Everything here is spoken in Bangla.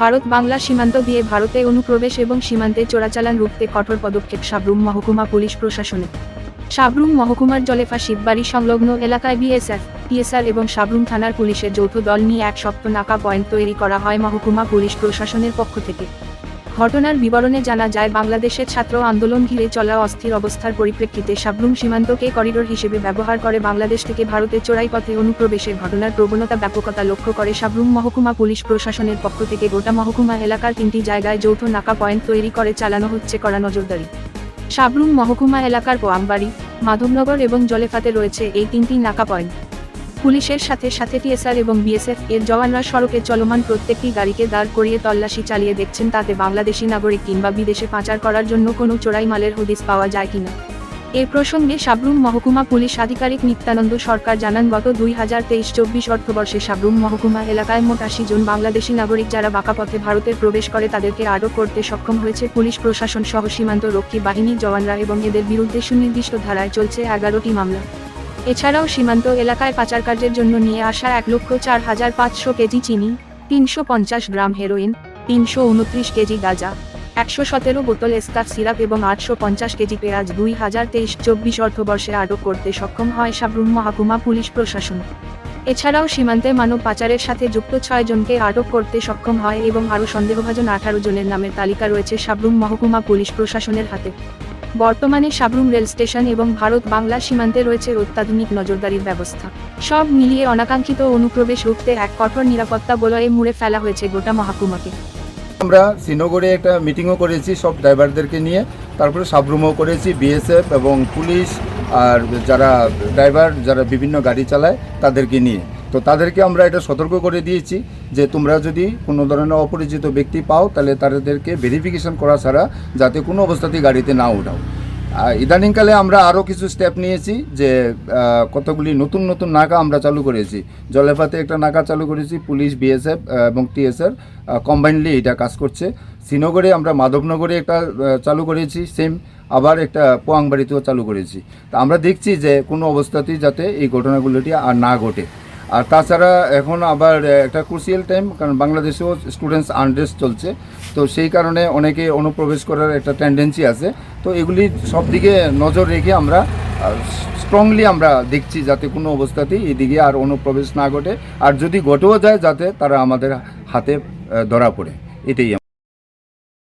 ভারত বাংলা সীমান্ত দিয়ে ভারতে অনুপ্রবেশ এবং সীমান্তে চোরাচালান রুখতে কঠোর পদক্ষেপ সাবরুম মহকুমা পুলিশ প্রশাসনে। সাবরুম মহকুমার জলেফা শিববাড়ি সংলগ্ন এলাকায় বিএসএফ, পিএসআর এবং সাবরুম থানার পুলিশের যৌথ দল নিয়ে এক সপ্তাহ নাকা পয়েন্ট তৈরি করা হয় মহকুমা পুলিশ প্রশাসনের পক্ষ থেকে। ঘটনার বিবরণে জানা যায়, বাংলাদেশের ছাত্র আন্দোলন ঘিরে চলা অস্থির অবস্থার পরিপ্রেক্ষিতে সাবরুম সীমান্তকে করিডোর হিসেবে ব্যবহার করে বাংলাদেশ থেকে ভারতে চোরাই পথে অনুপ্রবেশের ঘটনার প্রবণতা ব্যাপকতা লক্ষ্য করে সাবরুম মহকুমা পুলিশ প্রশাসনের পক্ষ থেকে গোটা মহকুমা এলাকার তিনটি জায়গায় যৌথ নাকা পয়েন্ট তৈরি করে চালানো হচ্ছে কড়া নজরদারি। সাবরুম মহকুমা এলাকার পোয়ামবাড়ি, মাধবনগর এবং জলেফাতে রয়েছে এই তিনটি নাকা পয়েন্ট। পুলিশের সাথে সাথে টিএসআর এবং বিএসএফ এর জওয়ানরা সড়কে চলমান প্রত্যেকটি গাড়িকে দাঁড় করিয়ে তল্লাশি চালিয়ে দেখছেন তাতে বাংলাদেশি নাগরিক কিংবা বিদেশে পাচার করার জন্য কোনো চোরাই মালের হদিস পাওয়া যায় কিনা। এ প্রসঙ্গে সাবরুম মহকুমা পুলিশ আধিকারিক নিত্যানন্দ সরকার জানান, গত দুই হাজার তেইশ চব্বিশ অর্থবর্ষে সাবরুম মহকুমা এলাকায় মোট আশি জন বাংলাদেশি নাগরিক যারা বাঁকা পথে ভারতের প্রবেশ করে তাদেরকে আটক করতে সক্ষম হয়েছে। পুলিশ প্রশাসন সহ সীমান্ত রক্ষী বাহিনীর জওয়ানরা এবং এদের বিরুদ্ধে সুনির্দিষ্ট ধারায় চলছে এগারোটি মামলা। এছাড়াও সীমান্ত এলাকায় পাচার কার্যের জন্য নিয়ে আসা এক লক্ষ চার হাজার পাঁচশো কেজি চিনি, তিনশো পঞ্চাশ গ্রাম হেরোইন, তিনশো উনত্রিশ কেজি গাঁজা, একশো সতেরো বোতল এস্কার সিরাপ এবং আটশো পঞ্চাশ কেজি পেঁয়াজ দুই হাজার তেইশ চব্বিশ অর্থবর্ষে আটক করতে সক্ষম হয় সাবরুম মহাকুমা পুলিশ প্রশাসন। এছাড়াও সীমান্তে মানব পাচারের সাথে যুক্ত ছয় জনকে আটক করতে সক্ষম হয় এবং আরও সন্দেহভাজন আঠারো জনের নামের তালিকা রয়েছে সাবরুম মহকুমা পুলিশ প্রশাসনের হাতে। বর্তমানে সাবরুম রেল স্টেশন এবং ভারত বাংলা সীমান্তে রয়েছে অত্যাধুনিক নজরদারির ব্যবস্থা। সব মিলিয়ে অনাকাঙ্ক্ষিত অনুপ্রবেশ রুখতে এক কঠোর নিরাপত্তা বলয়ে মুড়ে ফেলা হয়েছে গোটা মহাকুমাকে। আমরা শ্রীনগরে একটা মিটিংও করেছি সব ড্রাইভারদেরকে নিয়ে, তারপরে সাবরুমও করেছি বিএসএফ এবং পুলিশ আর যারা ড্রাইভার, যারা বিভিন্ন গাড়ি চালায় তাদেরকে নিয়ে। তো তাদেরকে আমরা এটা সতর্ক করে দিয়েছি যে তোমরা যদি কোনো ধরনের অপরিচিত ব্যক্তি পাও, তাহলে তাদেরকে ভেরিফিকেশন করা ছাড়া যাতে কোনো অবস্থাতেই গাড়িতে না উঠাও। ইদানিংকালে আমরা আরও কিছু স্টেপ নিয়েছি যে কতগুলি নতুন নতুন নাকা আমরা চালু করেছি। জলেফাতে একটা নাকা চালু করেছি, পুলিশ বিএসএফ এবং টিএসআর কম্বাইনলি এটা কাজ করছে। শ্রীনগরে আমরা মাধবনগরে একটা চালু করেছি সেম আবার একটা পোয়াংবাড়িতেও চালু করেছি। তা আমরা দেখছি যে কোনো অবস্থাতেই যাতে এই ঘটনাগুলোটি আর না ঘটে। আর তাছাড়া এখন আবার একটা ক্রুশিয়াল টাইম কারণ বাংলাদেশেও স্টুডেন্টস আনড্রেস চলছে। তো সেই কারণে অনেকে অনুপ্রবেশ করার একটা টেন্ডেন্সি আছে। তো এগুলি সব দিকে নজর রেখে আমরা স্ট্রংলি আমরা দেখছি যাতে কোনো অবস্থাতেই এদিকে আর অনুপ্রবেশ না ঘটে। আর যদি ঘটেও যায় যাতে তারা আমাদের হাতে ধরা পড়ে। এটাই